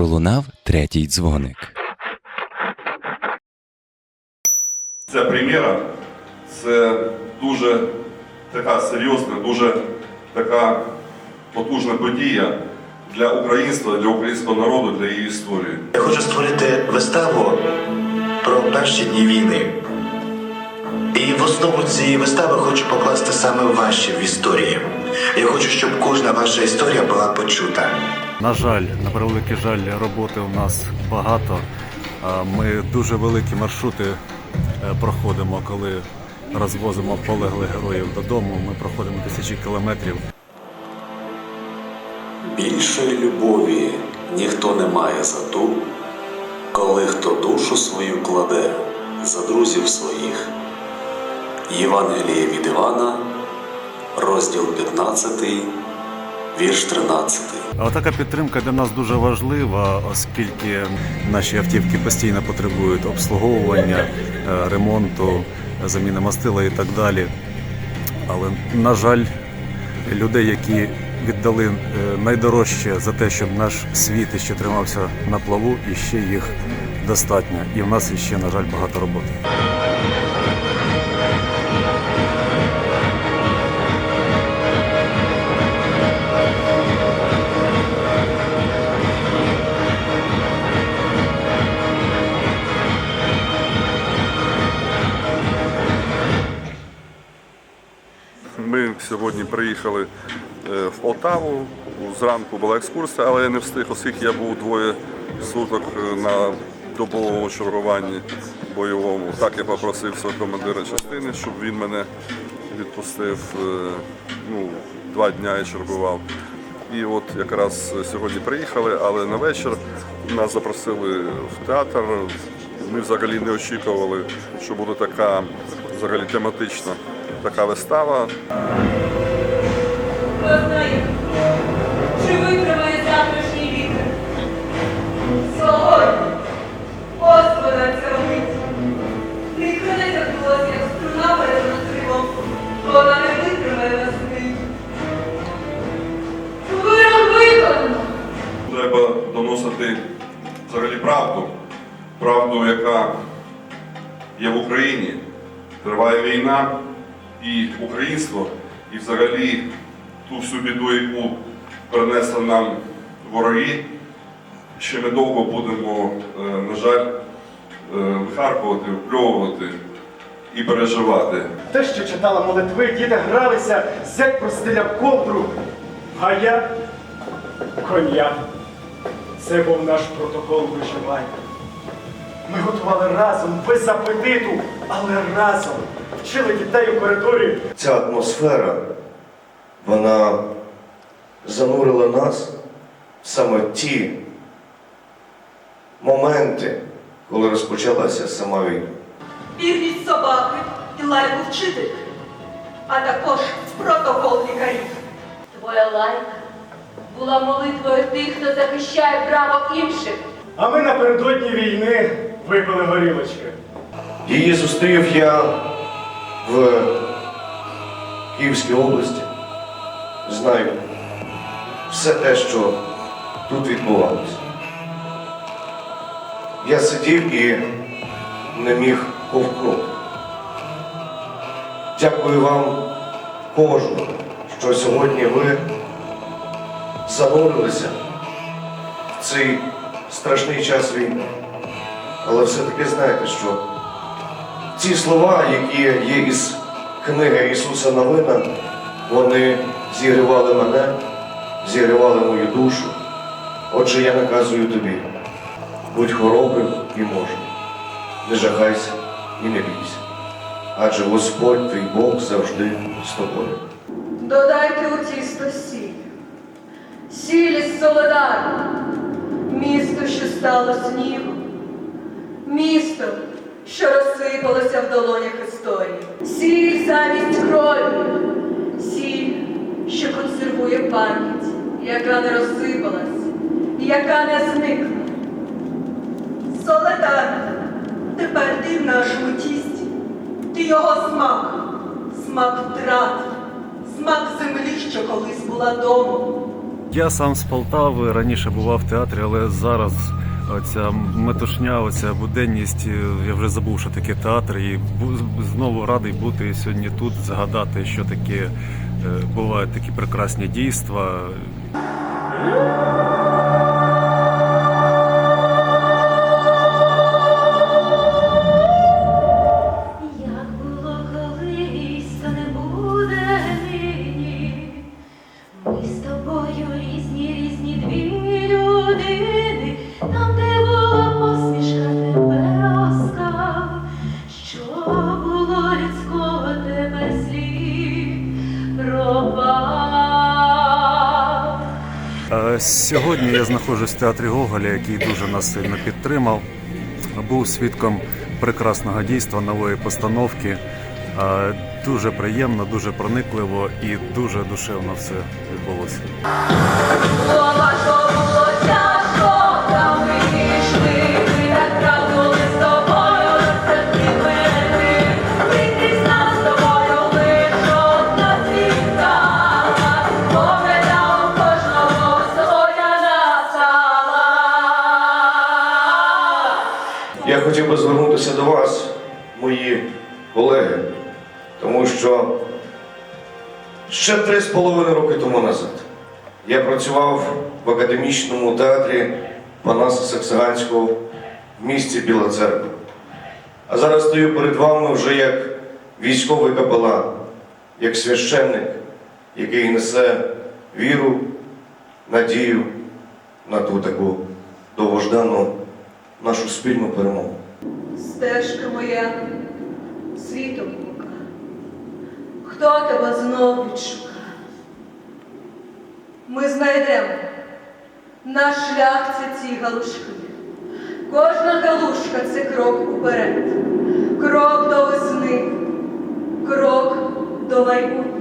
пролунав третій дзвоник. Ця прем'єра це дуже така серйозна, дуже така потужна подія для українства, для українського народу, для її історії. Я хочу створити виставу про перші дні війни. І в основу цієї вистави хочу покласти саме ваші в історії. Я хочу, щоб кожна ваша історія була почута. На жаль, на превеликий жаль, роботи у нас багато. Ми дуже великі маршрути е, проходимо, коли розвозимо полеглих героїв додому. Ми проходимо тисячі кілометрів. Більшої любові ніхто не має за ту, коли хто душу свою кладе за друзів своїх. Євангеліє від Івана, розділ 15, вірш 13. А така підтримка для нас дуже важлива, оскільки наші автівки постійно потребують обслуговування, е, ремонту, заміни мастила і так далі. Але, на жаль, людей, які віддали е, найдорожче за те, щоб наш світ іще тримався на плаву, і ще їх достатньо. І в нас іще, на жаль, багато роботи. Ми сьогодні приїхали е, в Полтаву. Зранку була екскурсія, але я не встиг, оскільки я був двоє суток е, на добовому чергуванні бойовому. Так я попросив свого командира частини, щоб він мене відпустив. е, Ну, два дня я чергував. І от якраз сьогодні приїхали, але на вечір нас запросили в театр. Ми взагалі не очікували, що буде така взагалі тематична така вистава. Чи витримає завтрашній вітер? Сьогодні, Господа ця мить, не крилися колос, як струна перед розривом, вона не витримає весни. Вирок виконано! Треба доносити взагалі правду, правду, яка є в Україні. Триває війна і українство, і взагалі ту всю біду, яку принесли нам вороги. Ще ми довго будемо, е, на жаль, е, вихаркувати, впльовувати і переживати. Те, що читала молитви, діти гралися, зять простиляв ковдру, а я коня. Це був наш протокол виживання. Ми готували разом, без апетиту, але разом. Вчили дітей у коридорі. ця атмосфера, вона занурила нас в саме ті моменти, коли розпочалася сама війна. Вірність собаки і лайку вчительки, а також протокол лікарів. Твоя лайка була молитвою тих, хто захищає право інших. А ми напередодні війни випили горілочки. Її зустрів я в Київській області. Знаю все те, що тут відбувалося. Я сидів і не міг ковкнути. Дякую вам кожному, що сьогодні ви занурилися в цей страшний час війни. Але все-таки знаєте, що ці слова, які є із книги Ісуса Новина, вони зігрівали мене, зігрівали мою душу. Отже, я наказую тобі, будь хоробрим і мужним, не жахайся і не бійся, адже Господь твій Бог завжди з тобою. Додайте у тісто сіль, із Соледару, місто, що стало снігом, місто, що розсипалося в долонях історії, сіль замість крові, сіль, що консервує пам'ять, яка не розсипалась, яка не зникне. Соледар, тепер ти в нашому тісті, ти його смак, смак втрат, смак землі, що колись була домом. Я сам з Полтави раніше бував в театрі, але зараз оця метушня, оця буденність, е, я вже забув, що таке театр, і знову радий бути сьогодні тут, згадати, що таке е, бувають такі прекрасні дійства. Я знаходжусь в театрі Гоголя, який дуже нас сильно підтримав. Був свідком прекрасного дійства нової постановки. Дуже приємно, дуже проникливо і дуже душевно все відбулося. Я хотів би звернутися до вас, мої колеги, тому що ще три з половиною роки тому назад я працював в академічному театрі Панаса Саксаганського в місті Біла Церква. А зараз стою перед вами вже як військовий капелан, як священник, який несе віру, надію на ту таку довгождану нашу спільну перемогу. Стежка моя світом блука. Хто тебе знов відшукає? Ми знайдемо наш шлях це ці галушки. Кожна галушка це крок уперед, крок до весни, крок до майбутнього.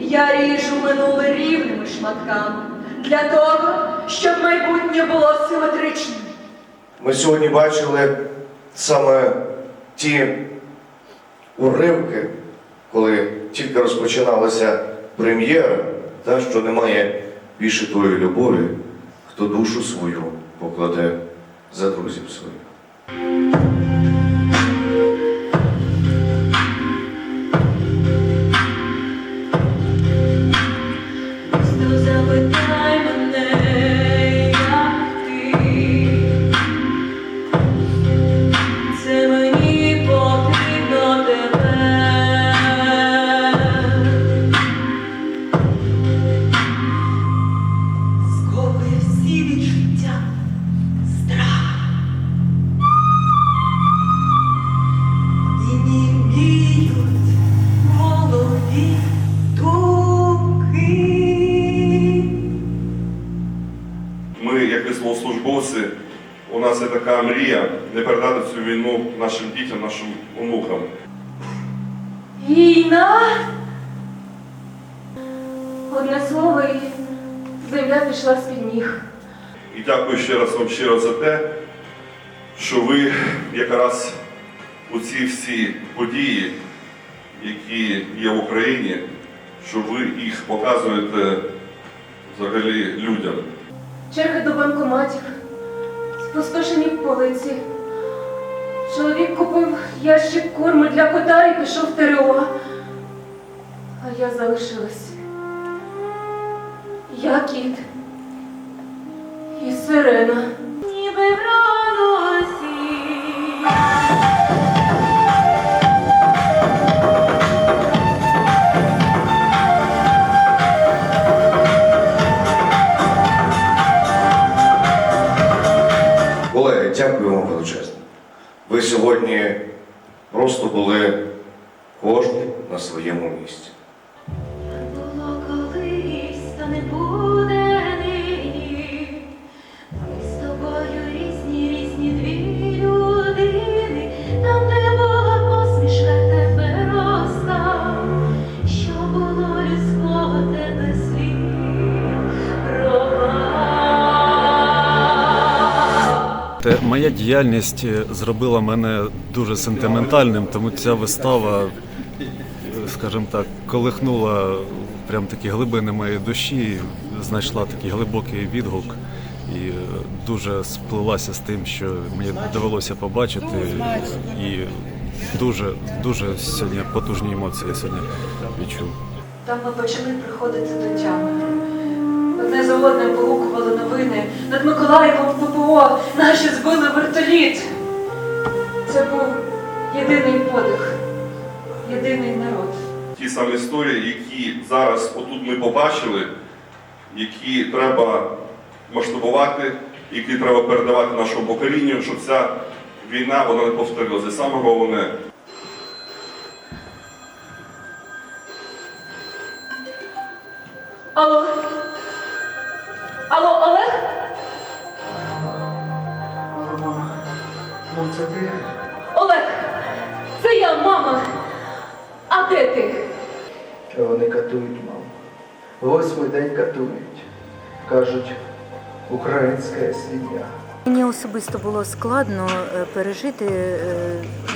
Я ріжу минуле рівними шматками для того, щоб майбутнє було симетричним. Ми сьогодні бачили саме ті уривки, коли тільки розпочиналася прем'єра, та що немає більше тої любові, хто душу свою покладе за друзів своїх. Просто військовослужбовці, у нас є така мрія не передати цю війну нашим дітям, нашим онукам. Війна. Одне слово, і земля пішла з-під ніг. І дякую ще раз вам щиро за те, що ви якраз у ці всі події, які є в Україні, що ви їх показуєте взагалі людям. Черги до банкоматів, спустошені полиці. Чоловік купив ящик корму для кота і пішов в ТРО. А я залишилась. Я кіт. І сирена. Сьогодні Те, моя діяльність е, зробила мене дуже сентиментальним, тому ця вистава, е, скажімо так, колихнула прям такі глибини моєї душі. знайшла такий глибокий відгук і е, дуже сплилася з тим, що мені довелося побачити. І дуже, дуже сьогодні потужні емоції я сьогодні відчув. Там ми почали приходити до тями. Одне за одним погукували новини. Над Миколаєвом ППО наші збили вертоліт. Це був єдиний подих, єдиний народ. Ті самі історії, які зараз отут ми побачили, які треба масштабувати, які треба передавати нашому поколінню, щоб ця війна вона не повторилася. Саме головне, Алло? Алло, Олег? Ну, це ти? Олег, це я, мама. А де ти? Вони катують маму. Восьмий день катують. Кажуть, українська свиня. Мені особисто було складно е, пережити е,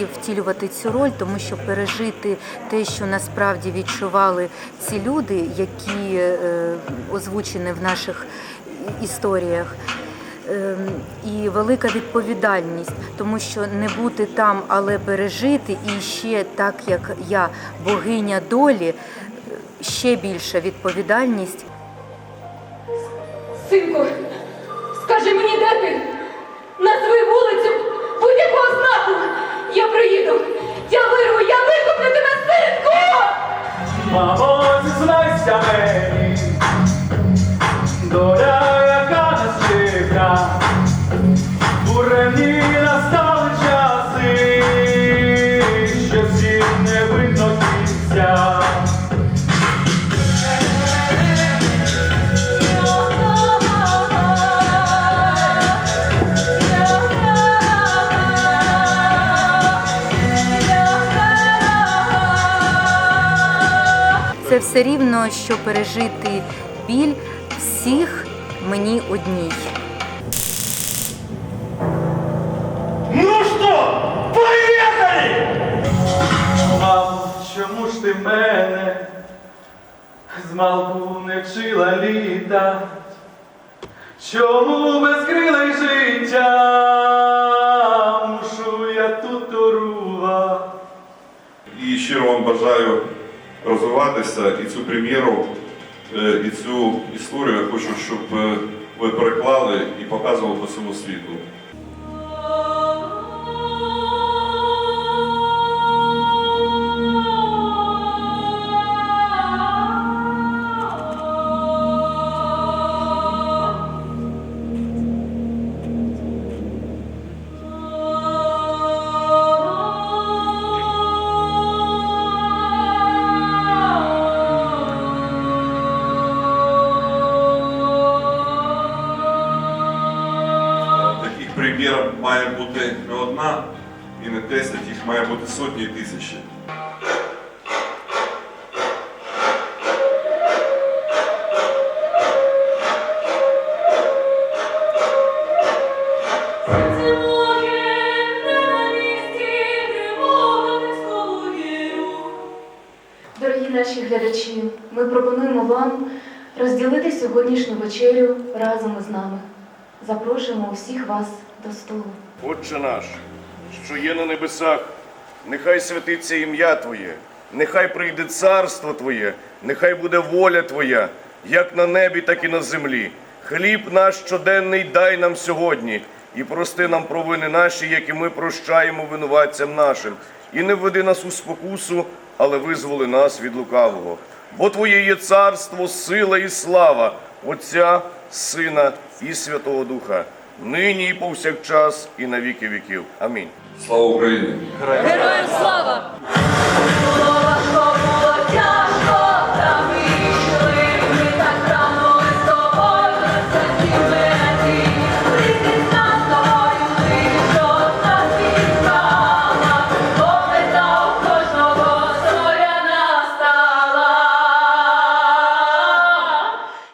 і втілювати цю роль, тому що пережити те, що насправді відчували ці люди, які е, озвучені в наших історіях. Ем, І велика відповідальність, тому що не бути там, але пережити, і ще так як я богиня долі, ще більша відповідальність. Синку, скажи мені, де ти? Назви вулицю будь-якого знаку. Я приїду. Я вирву, я викуплю тебе, синку! Мамо, зізнайся мені, доля, все рівно, що пережити біль всіх мені одній. Ну що, поїхали! Мамо, чому ж ти мене з малку не вчила літа? Чому без крилей життя мушу я тут торувати? і щиро вам бажаю розвиватися і цю прем'єру, е, і цю історію я хочу, щоб е, ви переклали і показували по всьому світу. Одна і не 10, їх має бути сотні і тисячі. Дорогі наші глядачі, ми пропонуємо вам розділити сьогоднішню вечерю разом із нами. Запрошуємо усіх вас до столу. Отче наш, що є на небесах, нехай святиться ім'я Твоє, нехай прийде царство Твоє, нехай буде воля Твоя, як на небі, так і на землі. Хліб наш щоденний дай нам сьогодні, і прости нам провини наші, як і ми прощаємо винуватцям нашим. І не введи нас у спокусу, але визволи нас від лукавого. Бо Твоє є царство, сила і слава Отця, Сина і Святого Духа, нині і повсякчас, і на віки віків. Амінь. Слава Україні! Героям слава!